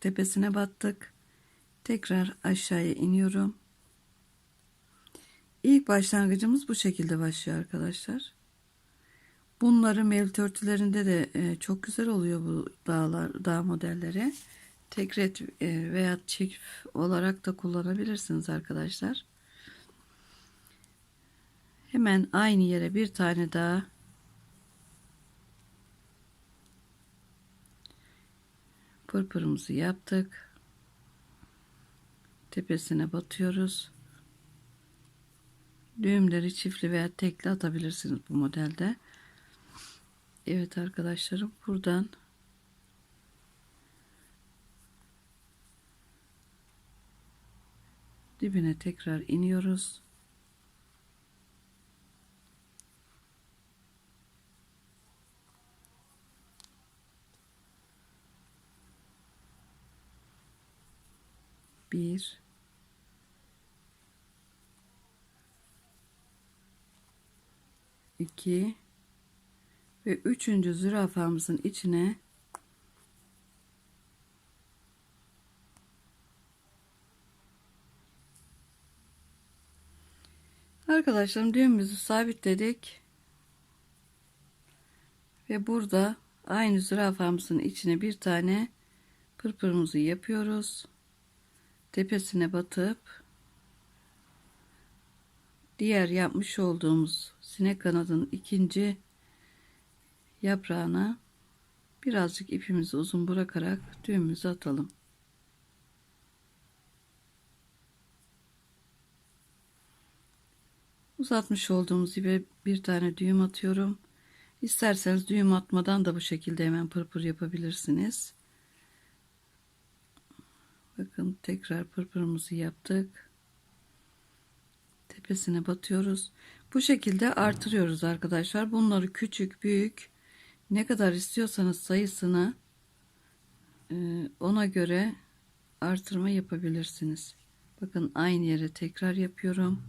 tepesine battık. Tekrar aşağıya iniyorum. İlk başlangıcımız bu şekilde başlıyor arkadaşlar. Bunları mevlüt örtülerinde de e, çok güzel oluyor bu dağlar, dağ modelleri. Tek ret e, veya çift olarak da kullanabilirsiniz arkadaşlar. Hemen aynı yere bir tane daha pırpırımızı yaptık. Tepesine batıyoruz. Düğümleri çiftli veya tekli atabilirsiniz bu modelde. Evet arkadaşlarım buradan dibine tekrar iniyoruz. 2 ve üçüncü zürafamızın içine Arkadaşlarım düğümümüzü sabitledik. Ve burada aynı zürafamızın içine bir tane pırpırımızı yapıyoruz. Tepesine batıp diğer yapmış olduğumuz sinek kanadının ikinci yaprağına birazcık ipimizi uzun bırakarak düğümümüzü atalım. Uzatmış olduğumuz gibi bir tane düğüm atıyorum. İsterseniz düğüm atmadan da bu şekilde hemen pırpır yapabilirsiniz. Bakın tekrar pırpırımızı yaptık. Tepesine batıyoruz. Bu şekilde artırıyoruz arkadaşlar. Bunları küçük, büyük ne kadar istiyorsanız sayısını e, ona göre artırma yapabilirsiniz. Bakın aynı yere tekrar yapıyorum.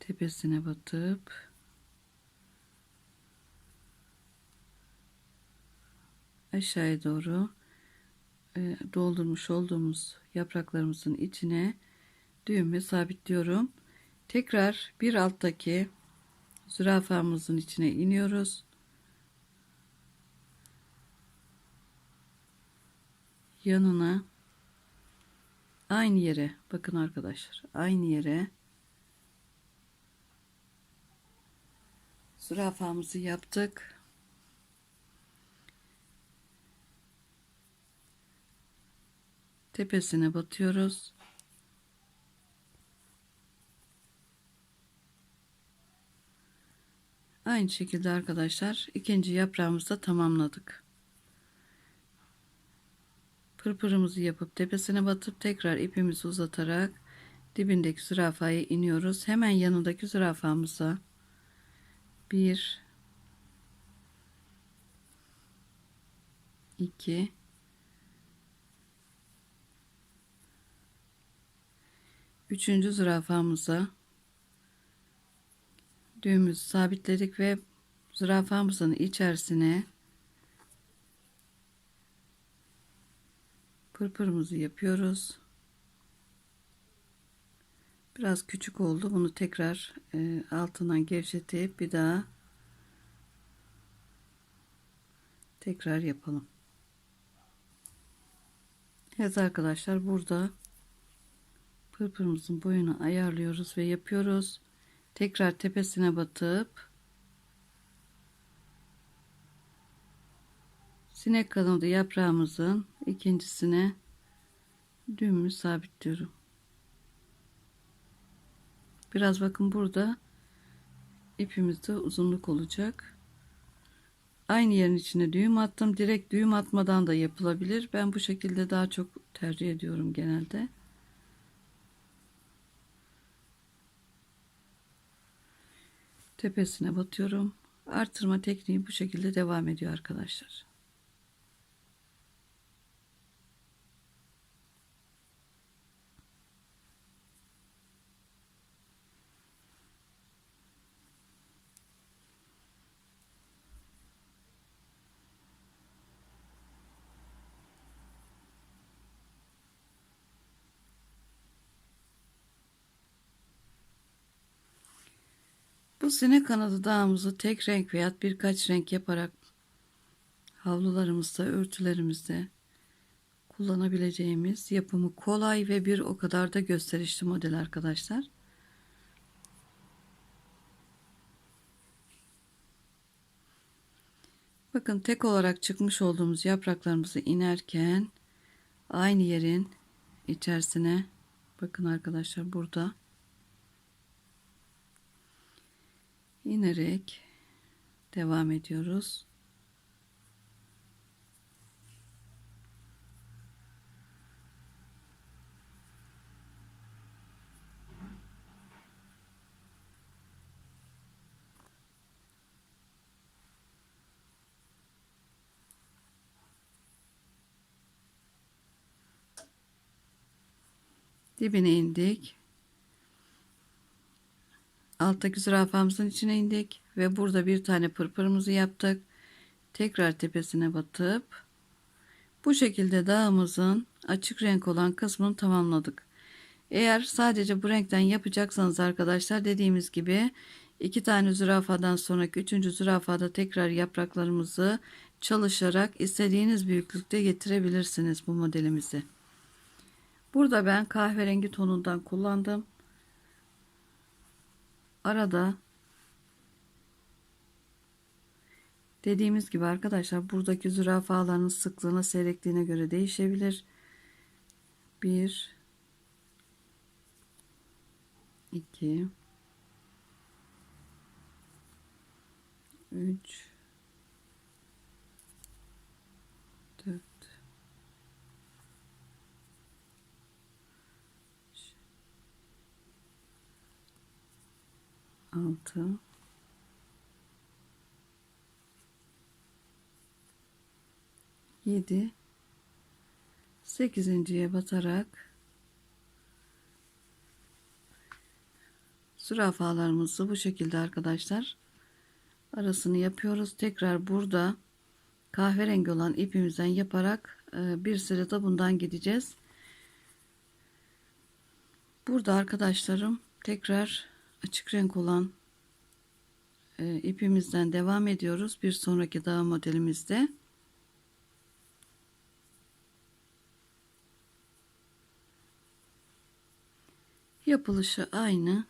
Tepesine batıp aşağıya doğru e, doldurmuş olduğumuz yapraklarımızın içine düğümü sabitliyorum. Tekrar bir alttaki zürafamızın içine iniyoruz. Yanına aynı yere bakın arkadaşlar aynı yere zürafamızı yaptık. Tepesine batıyoruz. Aynı şekilde arkadaşlar ikinci yaprağımızı da tamamladık. Pırpırımızı yapıp tepesine batıp tekrar ipimizi uzatarak dibindeki zürafaya iniyoruz. Hemen yanındaki zürafamıza bir iki üçüncü zürafamıza düğümümüzü sabitledik ve zürafamızın içerisine pırpırımızı yapıyoruz. Biraz küçük oldu. Bunu tekrar e, altından gevşetip bir daha tekrar yapalım. Evet arkadaşlar burada pırpırımızın boyunu ayarlıyoruz ve yapıyoruz. Tekrar tepesine batıp sinek kanadı yaprağımızın ikincisine düğümü sabitliyorum. Biraz bakın burada ipimizde uzunluk olacak. Aynı yerin içine düğüm attım. Direkt düğüm atmadan da yapılabilir. Ben bu şekilde daha çok tercih ediyorum genelde. Tepesine batıyorum. Artırma tekniği bu şekilde devam ediyor arkadaşlar. Bu sinek kanadı dağımızı tek renk veya birkaç renk yaparak havlularımızda, örtülerimizde kullanabileceğimiz yapımı kolay ve bir o kadar da gösterişli model arkadaşlar. Bakın tek olarak çıkmış olduğumuz yapraklarımızı inerken aynı yerin içerisine bakın arkadaşlar burada inerek devam ediyoruz. Dibine indik. Alttaki zürafamızın içine indik ve burada bir tane pırpırımızı yaptık. Tekrar tepesine batıp bu şekilde dağımızın açık renk olan kısmını tamamladık. Eğer sadece bu renkten yapacaksanız arkadaşlar dediğimiz gibi iki tane zürafadan sonraki üçüncü zürafada tekrar yapraklarımızı çalışarak istediğiniz büyüklükte getirebilirsiniz bu modelimizi. Burada ben kahverengi tonundan kullandım. Arada dediğimiz gibi arkadaşlar buradaki zürafaların sıklığına seyrekliğine göre değişebilir. 1 2 3 6 7 8.ye batarak zürafalarımızı bu şekilde arkadaşlar arasını yapıyoruz. Tekrar burada kahverengi olan ipimizden yaparak e, bir sırada bundan gideceğiz. Burada arkadaşlarım tekrar açık renk olan e, ipimizden devam ediyoruz. Bir sonraki dağ modelimizde. Yapılışı aynı.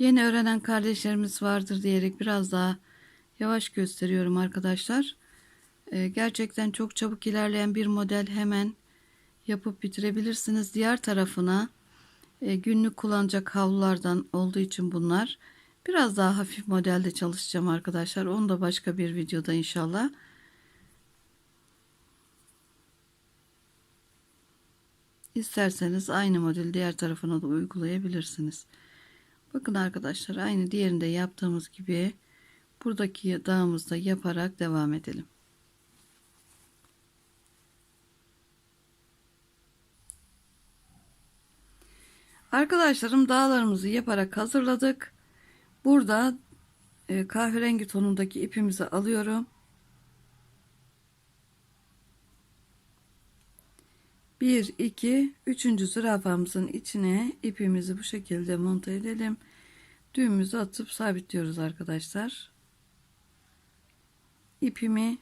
Yeni öğrenen kardeşlerimiz vardır diyerek biraz daha yavaş gösteriyorum arkadaşlar. Ee, gerçekten çok çabuk ilerleyen bir model hemen yapıp bitirebilirsiniz. Diğer tarafına e, günlük kullanacak havlulardan olduğu için bunlar biraz daha hafif modelde çalışacağım arkadaşlar. Onu da başka bir videoda inşallah. İsterseniz aynı modeli diğer tarafına da uygulayabilirsiniz. Bakın arkadaşlar aynı diğerinde yaptığımız gibi buradaki dağımızda yaparak devam edelim. Arkadaşlarım dağlarımızı yaparak hazırladık. Burada e, kahverengi tonundaki ipimizi alıyorum. Bir, iki, üçüncü zürafamızın içine ipimizi bu şekilde monte edelim. Düğümümüzü atıp sabitliyoruz arkadaşlar. İpimi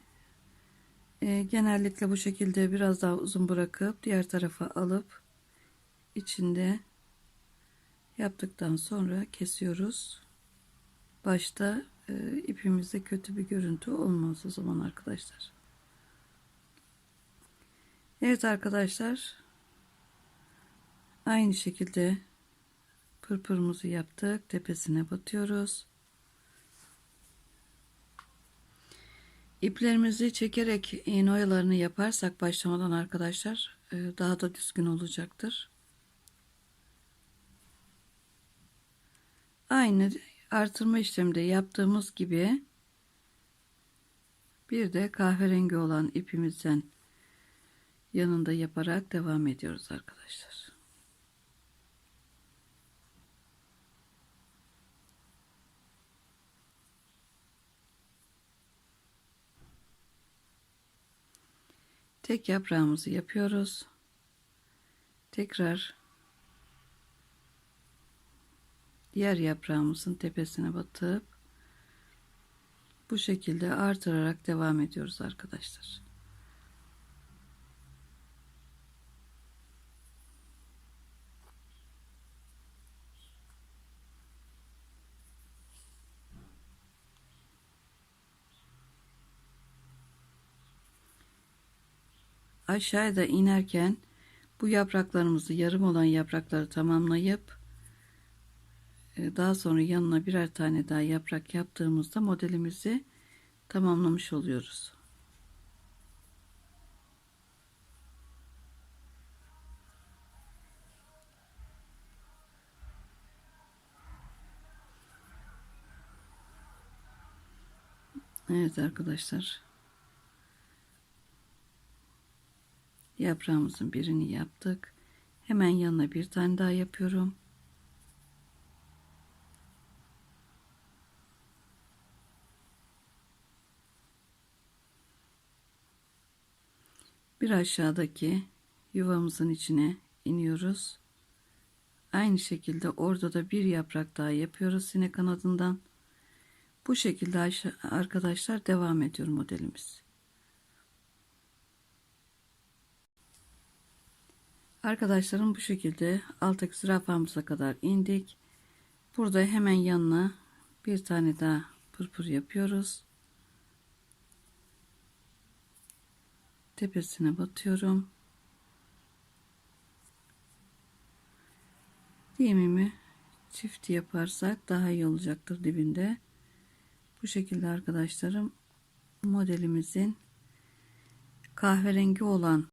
e, genellikle bu şekilde biraz daha uzun bırakıp diğer tarafa alıp içinde yaptıktan sonra kesiyoruz. Başta e, ipimizde kötü bir görüntü olmaz o zaman arkadaşlar. Evet arkadaşlar. Aynı şekilde pırpırımızı yaptık. Tepesine batıyoruz. İplerimizi çekerek iğne oyalarını yaparsak başlamadan arkadaşlar e, daha da düzgün olacaktır. Aynı artırma işleminde yaptığımız gibi bir de kahverengi olan ipimizden yanında yaparak devam ediyoruz arkadaşlar. Tek yaprağımızı yapıyoruz. Tekrar diğer yaprağımızın tepesine batıp bu şekilde artırarak devam ediyoruz arkadaşlar. Aşağıda inerken bu yapraklarımızı yarım olan yaprakları tamamlayıp e, daha sonra yanına birer tane daha yaprak yaptığımızda modelimizi tamamlamış oluyoruz. Evet arkadaşlar. Yaprağımızın birini yaptık. Hemen yanına bir tane daha yapıyorum. Bir aşağıdaki yuvamızın içine iniyoruz. Aynı şekilde orada da bir yaprak daha yapıyoruz sinek kanadından. Bu şekilde arkadaşlar devam ediyor modelimiz. Arkadaşlarım bu şekilde alttaki zürafamıza kadar indik. Burada hemen yanına bir tane daha pırpır yapıyoruz. Tepesine batıyorum. Diyemimi çift yaparsak daha iyi olacaktır dibinde. Bu şekilde arkadaşlarım modelimizin kahverengi olan